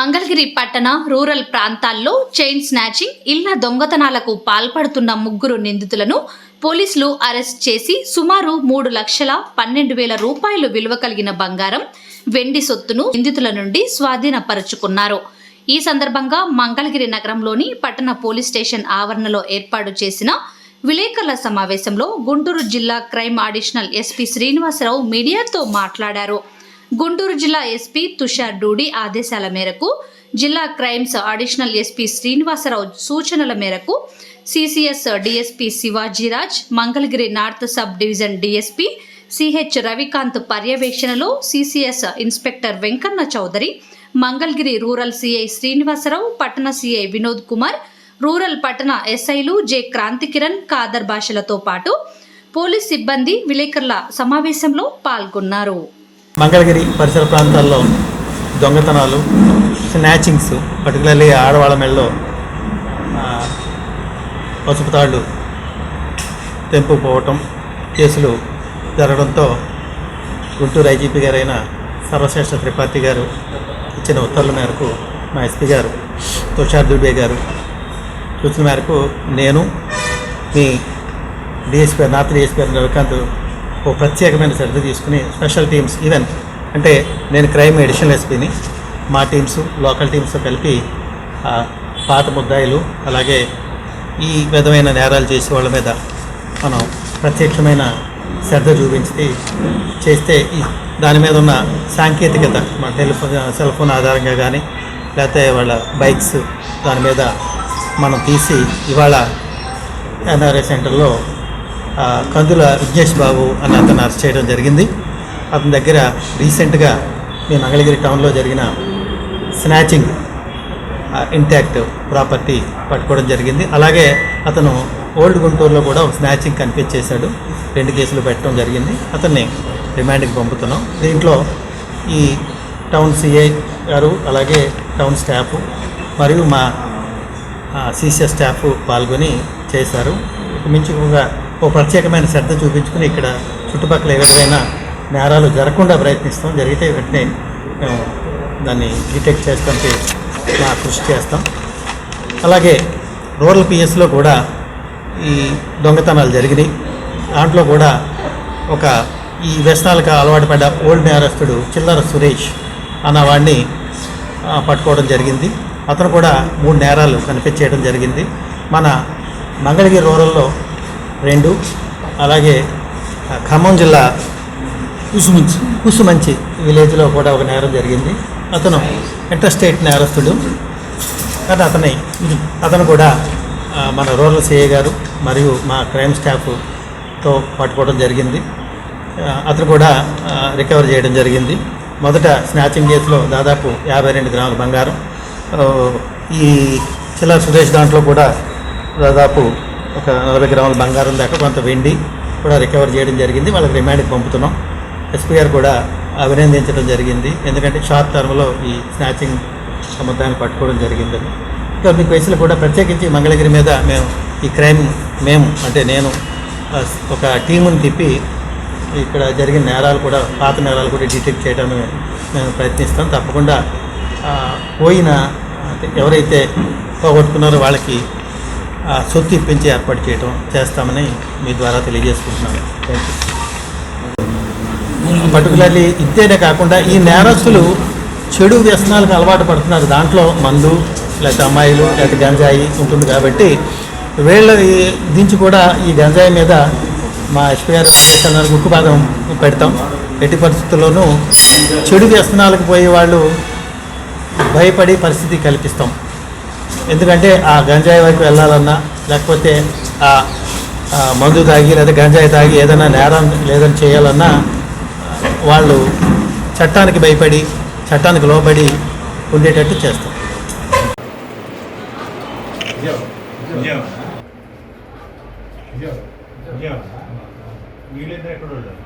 మంగళగిరి పట్టణ రూరల్ ప్రాంతాల్లో chain snatching ఇళ్ళ దొంగతనాలకు పాల్పడుతున్న ముగ్గురు నిందితులను పోలీసులు అరెస్ట్ చేసి సుమారు మూడు లక్షల పన్నెండు వేల రూపాయలు విలువ కలిగిన బంగారం వెండి సొత్తును నిందితుల నుండి స్వాధీనపరుచుకున్నారు. ఈ సందర్భంగా మంగళగిరి నగరంలోని పట్టణ పోలీస్ స్టేషన్ ఆవరణలో ఏర్పాటు చేసిన విలేకరుల సమావేశంలో గుంటూరు జిల్లా క్రైమ్ అడిషనల్ ఎస్పీ శ్రీనివాసరావు మీడియాతో మాట్లాడారు. గుంటూరు జిల్లా ఎస్పీ తుషార్ డూడి ఆదేశాల మేరకు జిల్లా క్రైమ్స్ అడిషనల్ ఎస్పీ శ్రీనివాసరావు సూచనల మేరకు C C S D S P Shivaji Raj Mangalagiri north sub division D S P C H Ravikanth పర్యవేక్షణలో C C S inspector Venkanna Chowdary Mangalagiri rural C I Srinivasa Rao పట్టణ CI Vinod Kumar rural పట్టణ ఎస్ఐలు J Kranthi Kiran Khader భాషలతో పాటు police సిబ్బంది విలేకరుల సమావేశంలో పాల్గొన్నారు. మంగళగిరి పరిసర ప్రాంతాల్లో దొంగతనాలు స్నాచింగ్స్ పర్టికులర్లీ ఆడవాళ్ళ మెళ్ళలో పసుపు తాళ్ళు తెంపుపోవటం కేసులు జరగడంతో గుంటూరు ఐజీపీ గారైన సర్వశ్రేష్ఠ త్రిపాఠి గారు ఇచ్చిన ఉత్తర్వుల మేరకు మా ఎస్పీ గారు తుషార్ దుబే గారు సూచన మేరకు నేను మీ D S P north D S P Ravikanth ఓ ప్రత్యేకమైన శ్రద్ధ తీసుకుని స్పెషల్ టీమ్స్ ఈవెన్ అంటే నేను క్రైమ్ ఎడిషనల్ ఎస్పీని మా టీమ్స్ లోకల్ టీమ్స్తో కలిపి పాత ముద్దాయిలు అలాగే ఈ విధమైన నేరాలు చేసే వాళ్ళ మీద మనం ప్రత్యక్షమైన శ్రద్ధ చూపించి చేస్తే ఈ దాని మీద ఉన్న సాంకేతికత మన టెలిఫోన్ సెల్ ఫోన్ ఆధారంగా కానీ లేకపోతే వాళ్ళ బైక్స్ దాని మీద మనం తీసి ఇవాళ ఎన్ఆర్ఐ సెంటర్లో కందుల విఘ్నేష్ బాబు అని అతను అరెస్ట్ చేయడం జరిగింది. అతని దగ్గర రీసెంట్గా మీ మంగళగిరి టౌన్లో జరిగిన స్నాచింగ్ ఇంటాక్ట్ ప్రాపర్టీ పట్టుకోవడం జరిగింది. అలాగే అతను ఓల్డ్ గుంటూరులో కూడా ఒక స్నాచింగ్ కన్ఫ్యూజ్ చేశాడు. రెండు కేసులు పెట్టడం జరిగింది. అతన్ని రిమాండ్కి పంపుతున్నాం. దీంట్లో ఈ టౌన్ సిఐ గారు అలాగే టౌన్ స్టాఫ్ మరియు మా సీసీఎస్ స్టాఫ్ పాల్గొని చేశారు. మించి ఒక ఓ ప్రత్యేకమైన శ్రద్ధ చూపించుకుని ఇక్కడ చుట్టుపక్కల ఏ విధమైన నేరాలు జరగకుండా ప్రయత్నిస్తాం. జరిగితే వెంటనే మేము దాన్ని డిటెక్ట్ చేస్తానికి మా కృషి చేస్తాం. అలాగే రూరల్ పిఎస్లో కూడా ఈ దొంగతనాలు జరిగినాయి. దాంట్లో కూడా ఒక ఈ వ్యసనాలకు అలవాటు పడ్డ ఓల్డ్ నేరస్తుడు చిల్లర సురేష్ అన్నవాడిని పట్టుకోవడం జరిగింది. అతను కూడా మూడు నేరాలు కనిపించేయడం జరిగింది. మన మంగళగిరి రూరల్లో రెండు. అలాగే ఖమ్మం జిల్లా కుసుమంచి. కుసుమంచి విలేజ్లో కూడా ఒక నేరం జరిగింది. అతను ఇంటర్స్టేట్ నేరస్తుడు. కానీ అతని అతను కూడా మన రూరల్ సిఐ గారు మరియు మా క్రైమ్ స్టాఫ్తో పట్టుకోవడం జరిగింది. అతను కూడా రికవర్ చేయడం జరిగింది. మొదట స్నాచింగ్ కేసులో దాదాపు యాభై రెండు గ్రాముల బంగారం. ఈ చిల్ల సురేష్ దాంట్లో కూడా దాదాపు ఒక నలభై గ్రాముల బంగారం దాకా కొంత వెండి కూడా రికవర్ చేయడం జరిగింది. వాళ్ళకి రిమాండ్కి పంపుతున్నాం. ఎస్పీ గారు కూడా అభినందించడం జరిగింది. ఎందుకంటే షార్ట్ టర్మ్లో ఈ స్నాచింగ్ సముద్రాన్ని పట్టుకోవడం జరిగిందని. ఇంకా మీ వయసులో కూడా ప్రత్యేకించి మంగళగిరి మీద మేము ఈ క్రైమ్ మేము అంటే నేను ఒక టీముని తిప్పి ఇక్కడ జరిగిన నేరాలు కూడా పాత నేరాలు కూడా డిటెక్ట్ చేయడానికి మేము ప్రయత్నిస్తాం. తప్పకుండా పోయిన ఎవరైతే పోగొట్టుకున్నారో వాళ్ళకి సొత్తు ఇప్పించి ఏర్పాటు చేయడం చేస్తామని మీ ద్వారా తెలియజేసుకుంటున్నాను. థ్యాంక్ యూ పర్టికులర్లీ ఇంతేనే కాకుండా ఈ నేరస్తులు చెడు వ్యసనాలకు అలవాటు పడుతున్నారు. దాంట్లో మందు లేకపోతే అమ్మాయిలు లేకపోతే గంజాయి ఉంటుంది కాబట్టి వీళ్ళ దించి కూడా ఈ గంజాయి మీద మా ఎస్పీ గారు చేస్తున్నారు ఉక్కుపాదం పెడతాం. ఎట్టి పరిస్థితుల్లోనూ చెడు వ్యసనాలకు పోయే వాళ్ళు భయపడి పరిస్థితి కల్పిస్తాం. ఎందుకంటే ఆ గంజాయి వైపు వెళ్ళాలన్నా లేకపోతే ఆ మందు తాగి లేదా గంజాయి తాగి ఏదైనా నేరం లేదని చేయాలన్నా వాళ్ళు చట్టానికి భయపడి చట్టానికి లోబడి ఉండేటట్టు చేస్తాం వీళ్ళిద్దరు ఎక్కడ ఉండదు